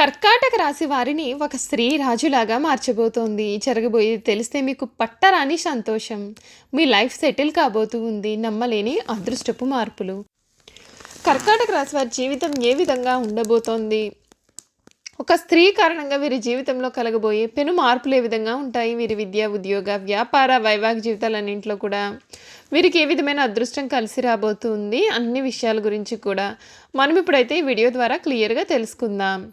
కర్కాటక రాశి వారిని ఒక స్త్రీ రాజులాగా మార్చబోతోంది. జరగబోయేది తెలిస్తే మీకు పట్టరాని సంతోషం. మీ లైఫ్ సెటిల్ కాబోతూ ఉంది నమ్మలేని అదృష్టపు మార్పులు. కర్కాటక రాశి వారి జీవితం ఏ విధంగా ఉండబోతోంది? ఒక స్త్రీ కారణంగా వీరి జీవితంలో కలగబోయే పెను మార్పులు ఏ విధంగా ఉంటాయి? వీరి విద్య ఉద్యోగ వ్యాపార వైవాహిక జీవితాలన్నింటిలో కూడా వీరికి ఏ విధమైన అదృష్టం కలిసి రాబోతుంది? అన్ని విషయాల గురించి కూడా మనం ఇప్పుడైతే ఈ వీడియో ద్వారా క్లియర్గా తెలుసుకుందాం.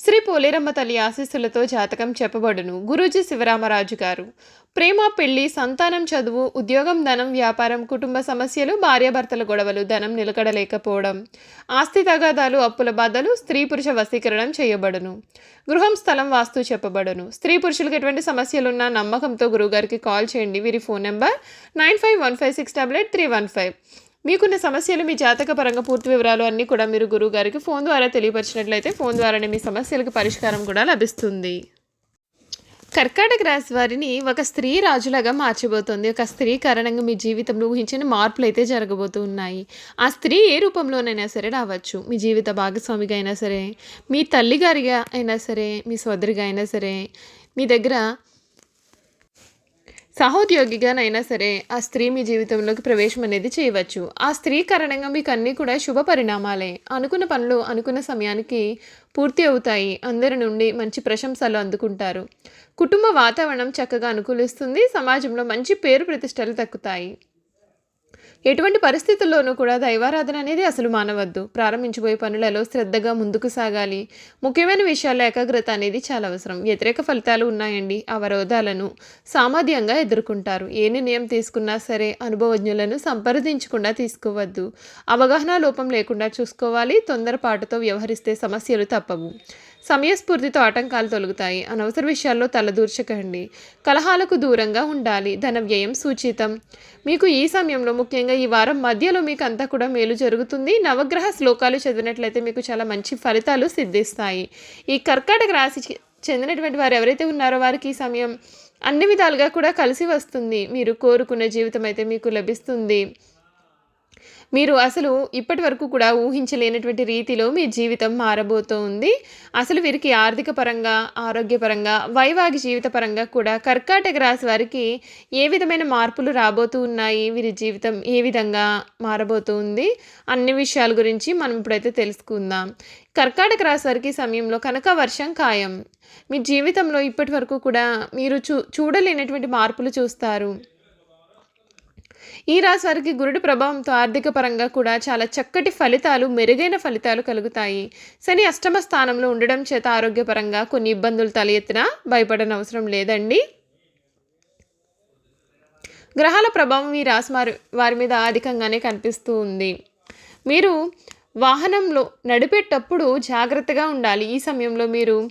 శ్రీ పోలేరమ్మ తల్లి ఆశీస్సులతో జాతకం చెప్పబడును. గురూజీ శివరామరాజు గారు. ప్రేమ పెళ్ళి సంతానం చదువు ఉద్యోగం ధనం వ్యాపారం కుటుంబ సమస్యలు భార్యాభర్తల గొడవలు ధనం నిలకడలేకపోవడం ఆస్తి తగాదాలు అప్పుల బాధలు స్త్రీ పురుష వశీకరణం చేయబడును. గృహం స్థలం వాస్తు చెప్పబడును. స్త్రీ పురుషులకు ఎటువంటి సమస్యలున్నా నమ్మకంతో గురువుగారికి కాల్ చేయండి. వీరి phone number nine five one five six double eight three one five. మీకున్న సమస్యలు మీ జాతక పరంగా పూర్తి వివరాలు అన్నీ కూడా మీరు గురువు గారికి ఫోన్ ద్వారా తెలియపరిచినట్లయితే ఫోన్ ద్వారానే మీ సమస్యలకు పరిష్కారం కూడా లభిస్తుంది. కర్కాటక రాశి వారిని ఒక స్త్రీ రాజులాగా మార్చబోతోంది. ఒక స్త్రీ కారణంగా మీ జీవితంలో ఊహించిన మార్పులు అయితే జరగబోతూ ఉన్నాయి. ఆ స్త్రీ ఏ రూపంలోనైనా సరే రావచ్చు. మీ జీవిత భాగస్వామిగా అయినా సరే మీ తల్లిగారిగా అయినా సరే మీ సోదరిగా అయినా సరే మీ దగ్గర సహోద్యోగిగానైనా సరే ఆ స్త్రీ మీ జీవితంలోకి ప్రవేశం అనేది చేయవచ్చు. ఆ స్త్రీ కారణంగా మీకు అన్నీ కూడా శుభ పరిణామాలే. అనుకున్న పనులు అనుకున్న సమయానికి పూర్తి అవుతాయి. అందరి నుండి మంచి ప్రశంసలు అందుకుంటారు. కుటుంబ వాతావరణం చక్కగా అనుకూలిస్తుంది. సమాజంలో మంచి పేరు ప్రతిష్టలు తక్కుతాయి ఎటువంటి పరిస్థితుల్లోనూ కూడా దైవారాధన అనేది అసలు మానవద్దు. ప్రారంభించబోయే పనులలో శ్రద్ధగా ముందుకు సాగాలి. ముఖ్యమైన విషయాల్లో ఏకాగ్రత అనేది చాలా అవసరం. వ్యతిరేక ఫలితాలు ఉన్నాయండి. అవరోధాలను సామాధ్యంగా ఎదుర్కొంటారు. ఏ నిర్ణయం తీసుకున్నా సరే అనుభవజ్ఞులను సంప్రదించకుండా తీసుకోవద్దు. అవగాహన లోపం లేకుండా చూసుకోవాలి. తొందరపాటుతో వ్యవహరిస్తే సమస్యలు తప్పవు. సమయస్ఫూర్తితో ఆటంకాలు తొలుగుతాయి. అనవసర విషయాల్లో తలదూర్చకండి కలహాలకు దూరంగా ఉండాలి. ధన వ్యయం సూచితం. మీకు ఈ సమయంలో ముఖ్యంగా ఈ వారం మధ్యలో మీకు అంతా కూడా మేలు జరుగుతుంది. నవగ్రహ శ్లోకాలు చదివినట్లయితే మీకు చాలా మంచి ఫలితాలు సిద్ధిస్తాయి. ఈ కర్కాటక రాశి చెందినటువంటి వారు ఎవరైతే ఉన్నారో వారికి ఈ సమయం అన్ని విధాలుగా కూడా కలిసి వస్తుంది. మీరు కోరుకున్న జీవితం అయితే మీకు లభిస్తుంది. మీరు అసలు ఇప్పటి వరకు కూడా ఊహించలేనటువంటి రీతిలో మీ జీవితం మారబోతోంది. అసలు వీరికి ఆర్థిక పరంగా ఆరోగ్యపరంగా వైవాహిక జీవిత పరంగా కూడా కర్కాటక రాశి వారికి ఏ విధమైన మార్పులు రాబోతూ ఉన్నాయి? వీరి జీవితం ఏ విధంగా మారబోతుంది? అన్ని విషయాల గురించి మనం ఇప్పుడైతే తెలుసుకుందాం. కర్కాటక రాశి వారికి సమయంలో కనుక వర్షం ఖాయం. మీ జీవితంలో ఇప్పటి వరకు కూడా మీరు చూ చూడలేనటువంటి మార్పులు చూస్తారు. ఈ రాశి వారికి గురుడి ప్రభావంతో ఆర్థిక పరంగా కూడా చాలా చక్కటి ఫలితాలు మెరుగైన ఫలితాలు కలుగుతాయి. శని అష్టమ స్థానంలో ఉండడం చేత ఆరోగ్యపరంగా కొన్ని ఇబ్బందులు తలెత్తినా భయపడనవసరం లేదండి. గ్రహాల ప్రభావం ఈ రాశి వారి వారి మీద అధికంగానే కనిపిస్తూ ఉంది. మీరు వాహనంలో నడిపేటప్పుడు జాగ్రత్తగా ఉండాలి. ఈ సమయంలో మీరు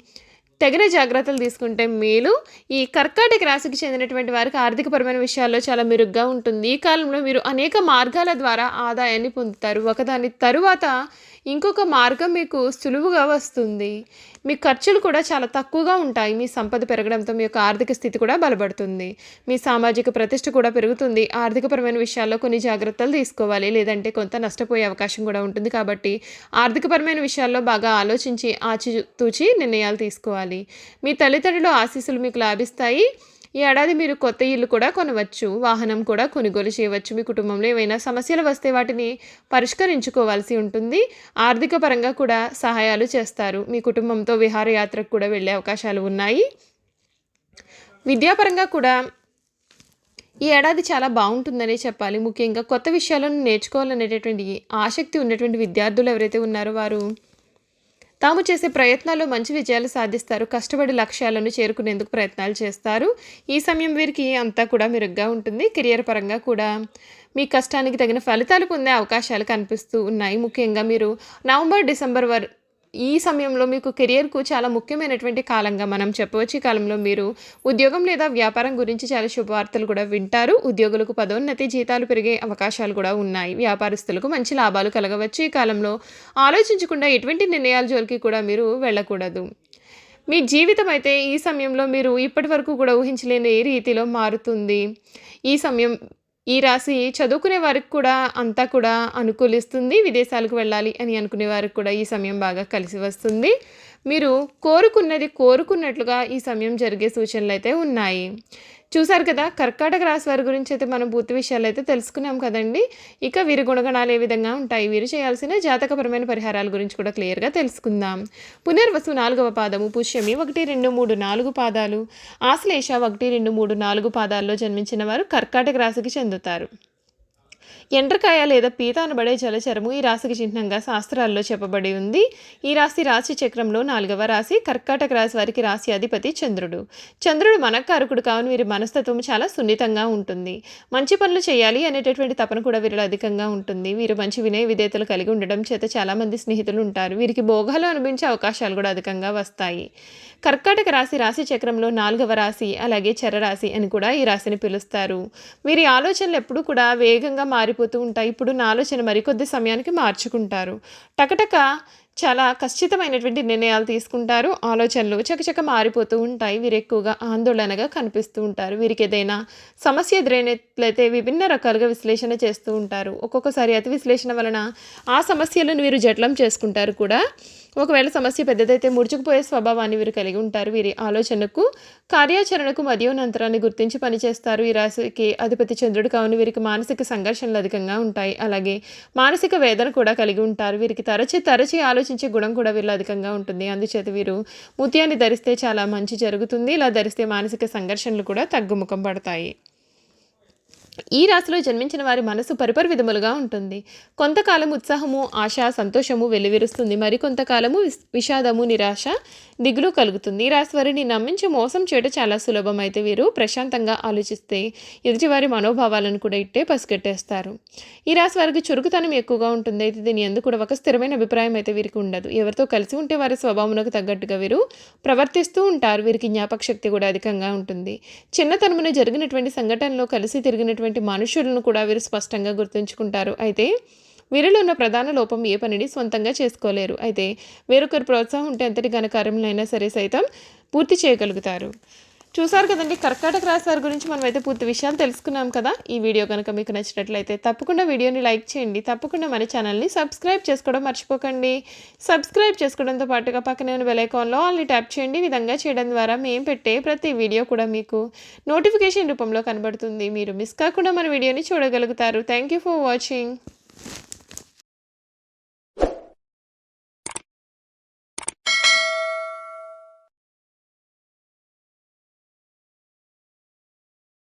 తగిన జాగ్రత్తలు తీసుకుంటే మేలు. ఈ కర్కాటక రాశికి చెందినటువంటి వారికి ఆర్థికపరమైన విషయాల్లో చాలా మెరుగ్గా ఉంటుంది. ఈ కాలంలో మీరు అనేక మార్గాల ద్వారా ఆదాయాన్ని పొందుతారు. ఒకదాని తరువాత ఇంకొక మార్గం మీకు సులువుగా వస్తుంది. మీ ఖర్చులు కూడా చాలా తక్కువగా ఉంటాయి. మీ సంపద పెరగడంతో మీ యొక్క ఆర్థిక స్థితి కూడా బలపడుతుంది. మీ సామాజిక ప్రతిష్ట కూడా పెరుగుతుంది. ఆర్థికపరమైన విషయాల్లో కొన్ని జాగ్రత్తలు తీసుకోవాలి. లేదంటే కొంత నష్టపోయే అవకాశం కూడా ఉంటుంది కాబట్టి ఆర్థికపరమైన విషయాల్లో బాగా ఆలోచించి ఆచితూచి నిర్ణయాలు తీసుకోవాలి. మీ తల్లిదండ్రుల ఆశీస్సులు మీకు లాభిస్తాయి. ఈ ఏడాది మీరు కొత్త ఇల్లు కూడా కొనవచ్చు వాహనం కూడా కొనుగోలు చేయవచ్చు. మీ కుటుంబంలో ఏవైనా సమస్యలు వస్తే వాటిని పరిష్కరించుకోవాల్సి ఉంటుంది. ఆర్థిక పరంగా కూడా సహాయాలు చేస్తారు. మీ కుటుంబంతో విహారయాత్రకు కూడా వెళ్ళే అవకాశాలు ఉన్నాయి. విద్యాపరంగా కూడా ఈ ఏడాది చాలా బాగుంటుందనే చెప్పాలి. ముఖ్యంగా కొత్త విషయాలను నేర్చుకోవాలనేటటువంటి ఆసక్తి ఉన్నటువంటి విద్యార్థులు ఎవరైతే ఉన్నారో వారు తాము చేసే ప్రయత్నాల్లో మంచి విజయాలు సాధిస్తారు. కష్టపడి లక్ష్యాలను చేరుకునేందుకు ప్రయత్నాలు చేస్తారు. ఈ సమయం వీరికి అంతా కూడా మెరుగ్గా ఉంటుంది. కెరియర్ పరంగా కూడా మీ కష్టానికి తగిన ఫలితాలు పొందే అవకాశాలు కనిపిస్తూ ఉన్నాయి. ముఖ్యంగా మీరు నవంబర్ డిసెంబర్ వర్ ఈ సమయంలో మీకు కెరియర్కు చాలా ముఖ్యమైనటువంటి కాలంగా మనం చెప్పవచ్చు. ఈ కాలంలో మీరు ఉద్యోగం లేదా వ్యాపారం గురించి చాలా శుభవార్తలు కూడా వింటారు. ఉద్యోగులకు పదోన్నతి జీతాలు పెరిగే అవకాశాలు కూడా ఉన్నాయి. వ్యాపారస్తులకు మంచి లాభాలు కలగవచ్చు. ఈ కాలంలో ఆలోచించకుండా ఎటువంటి నిర్ణయాల జోలికి కూడా మీరు వెళ్ళకూడదు. మీ జీవితం అయితే ఈ సమయంలో మీరు ఇప్పటి వరకు కూడా ఊహించలేని రీతిలో మారుతుంది. ఈ సమయం ఈ రాశి చదువుకునే వారికి కూడా అంతా కూడా అనుకూలిస్తుంది విదేశాలకు వెళ్ళాలి అని అనుకునే వారికి కూడా ఈ సమయం బాగా కలిసి వస్తుంది. మీరు కోరుకున్నది కోరుకున్నట్లుగా ఈ సమయం జరిగే సూచనలు అయితే ఉన్నాయి. చూసారు కదా కర్కాటక రాశి వారి గురించి అయితే మనం పూర్తి విషయాలు అయితే తెలుసుకున్నాం కదండి. ఇక వీరి గుణగణాలు ఏ విధంగా ఉంటాయి వీరు చేయాల్సిన జాతకపరమైన పరిహారాల గురించి కూడా క్లియర్గా తెలుసుకుందాం. పునర్వసు నాలుగవ పాదము పుష్యమి ఒకటి రెండు మూడు నాలుగు పాదాలు. ఆశ్లేష ఒకటి రెండు మూడు నాలుగు పాదాల్లో జన్మించిన వారు కర్కాటక రాశికి చెందుతారు. ఎండ్రకాయ లేదా పీత అనబడే జలచరము ఈ రాశికి చిహ్నంగా శాస్త్రాల్లో చెప్పబడి ఉంది. ఈ రాశి రాశి చక్రంలో నాలుగవ రాశి కర్కాటక రాశి వారికి రాశి అధిపతి చంద్రుడు. చంద్రుడు మనకారకుడు కావున వీరి మనస్తత్వం చాలా సున్నితంగా ఉంటుంది. మంచి పనులు చేయాలి అనేటటువంటి తపన కూడా వీరిలో అధికంగా ఉంటుంది. వీరు మంచి వినయ విధేతలు కలిగి ఉండడం చేత చాలామంది స్నేహితులు ఉంటారు. వీరికి భోగాలు అనుభవించే అవకాశాలు కూడా అధికంగా వస్తాయి. కర్కాటక రాశి రాశి చక్రంలో నాలుగవ రాశి అలాగే చరరాశి అని కూడా ఈ రాశిని పిలుస్తారు. వీరి ఆలోచనలు ఎప్పుడూ కూడా వేగంగా మారిపోతూ ఉంటాయి. ఇప్పుడు నా ఆలోచన మరికొద్ది సమయానికి మార్చుకుంటారు. టకటక చాలా ఖచ్చితమైనటువంటి నిర్ణయాలు తీసుకుంటారు. ఆలోచనలు చకచక మారిపోతూ ఉంటాయి. వీరు ఎక్కువగా ఆందోళనగా కనిపిస్తూ ఉంటారు. వీరికి ఏదైనా సమస్య ఎదురైనట్లయితే విభిన్న రకాలుగా విశ్లేషణ చేస్తూ ఉంటారు. ఒక్కొక్కసారి అతి విశ్లేషణ వలన ఆ సమస్యలను వీరు జట్లం చేసుకుంటారు కూడా. ఒకవేళ సమస్య పెద్దదైతే ముడుచుకుపోయే స్వభావాన్ని వీరు కలిగి ఉంటారు. వీరి ఆలోచనకు కార్యాచరణకు మధ్యోనంతరాన్ని గుర్తించి పనిచేస్తారు. ఈ రాశికి అధిపతి చంద్రుడు కావున వీరికి మానసిక సంఘర్షణలు అధికంగా ఉంటాయి. అలాగే మానసిక వేదన కూడా కలిగి ఉంటారు. వీరికి తరచి తరచి ఆలోచించే గుణం కూడా వీళ్ళు అధికంగా ఉంటుంది. అందుచేత వీరు ముత్యాన్ని ధరిస్తే చాలా మంచి జరుగుతుంది. ఇలా ధరిస్తే మానసిక సంఘర్షణలు కూడా తగ్గుముఖం పడతాయి. ఈ రాశిలో జన్మించిన వారి మనసు పరిపరి విధములుగా ఉంటుంది. కొంతకాలం ఉత్సాహము ఆశ సంతోషము వెలువిరుస్తుంది. మరి కొంతకాలము విస్- విషాదము నిరాశ దిగులు కలుగుతుంది. ఈ రాశి వారిని నమ్మించి మోసం చేయడం చాలా సులభం. అయితే వీరు ప్రశాంతంగా ఆలోచిస్తే ఎదుటివారి మనోభావాలను కూడా ఇట్టే పసిగట్టేస్తారు. ఈ రాశి వారికి చురుకుతనం ఎక్కువగా ఉంటుంది. అయితే దీని ఎందుకు కూడా ఒక స్థిరమైన అభిప్రాయం అయితే వీరికి ఉండదు. ఎవరితో కలిసి ఉంటే వారి స్వభావమునకు తగ్గట్టుగా వీరు ప్రవర్తిస్తూ ఉంటారు. వీరికి జ్ఞాపక శక్తి కూడా అధికంగా ఉంటుంది. చిన్నతనమున జరిగినటువంటి సంఘటనలో కలిసి తిరిగినటువంటి మనుషులను కూడా వీరు స్పష్టంగా గుర్తుంచుకుంటారు. అయితే వీరిలో ఉన్న ప్రధాన లోపం ఏ పనిని సొంతంగా చేసుకోలేరు. అయితే వేరొకరి ప్రోత్సాహం ఉంటే ఎంతటి ఘనకార్యములైనా సరే సైతం పూర్తి చేయగలుగుతారు. చూసారు కదండి కర్కాటక రాశి వారి గురించి మనం అయితే పూర్తి విషయాలు తెలుసుకున్నాం కదా. ఈ వీడియో కనుక మీకు నచ్చినట్లయితే తప్పకుండా వీడియోని లైక్ చేయండి. తప్పకుండా మన ఛానల్ని సబ్స్క్రైబ్ చేసుకోవడం మర్చిపోకండి. సబ్స్క్రైబ్ చేసుకోవడంతో పాటుగా పక్కనే ఉన్న బెలైకాన్లో ఆల్ని ట్యాప్ చేయండి. ఈ విధంగా చేయడం ద్వారా మేము పెట్టే ప్రతి వీడియో కూడా మీకు నోటిఫికేషన్ రూపంలో కనబడుతుంది. మీరు మిస్ కాకుండా మన వీడియోని చూడగలుగుతారు. Thank you for watching